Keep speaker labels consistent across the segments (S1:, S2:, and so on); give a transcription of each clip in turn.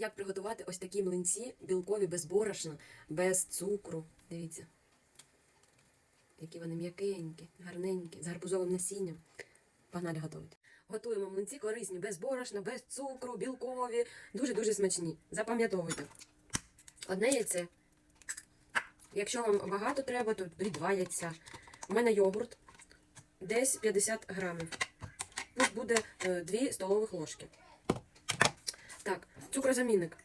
S1: Як приготувати ось такі млинці білкові без борошна, без цукру. Дивіться. Які вони м'якенькі, гарненькі, з гарбузовим насінням. Погнали готувати. Готуємо млинці корисні, без борошна, без цукру, білкові, дуже-дуже смачні. Запам'ятовуйте. Одне яйце. Якщо вам багато треба, то беріть два яйця. У мене йогурт десь 50 грамів. Тут буде 2 столових ложки. Так, цукрозамінник.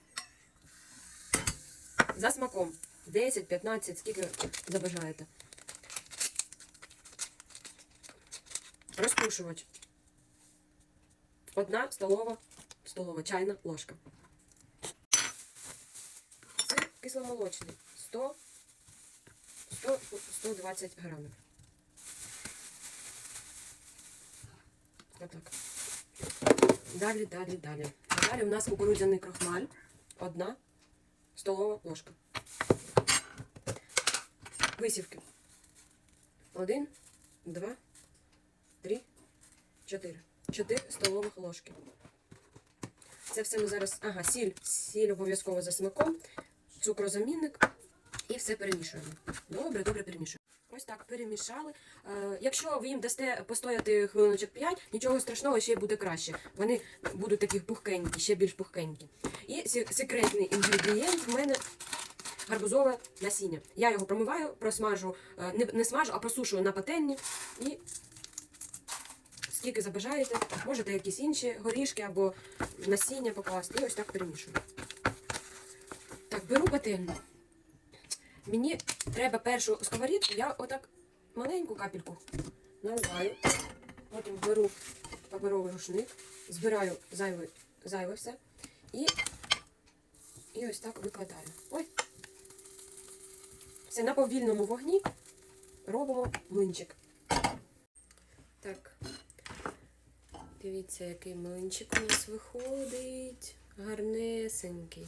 S1: За смаком. 10-15, скільки забажаєте. Розпушувач. Одна столова, столова чайна ложка. Сир кисломолочний. 100, 100, 120 грамів. Отак. Далі, далі, далі. Далі у нас кукурудзяний крохмаль. Одна столова ложка. Висівки. Один, два, три, чотири. Чотири столових ложки. Це все ми зараз. Ага, сіль. Сіль обов'язково за смаком, цукрозамінник і все перемішуємо. Добре, добре перемішуємо. Ось так перемішали. Е, якщо ви їм дасте постояти хвилиночок 5, нічого страшного, ще буде краще. Вони будуть такі пухкенькі, ще більш пухкенькі. І секретний інгредієнт в мене гарбузове насіння. Я його промиваю, просмажу, е, не, не смажу, а просушую на пательні. І скільки забажаєте, можете якісь інші горішки або насіння покласти. І ось так перемішую. Так, беру пательню. Мені треба першу сковорідку, я отак маленьку капельку наливаю. Потім беру паперовий рушник, збираю зайве, зайве все і, і ось так викладаю. Ой. Все на повільному вогні робимо млинчик. Так. Дивіться, який млинчик у нас виходить. Гарнесенький.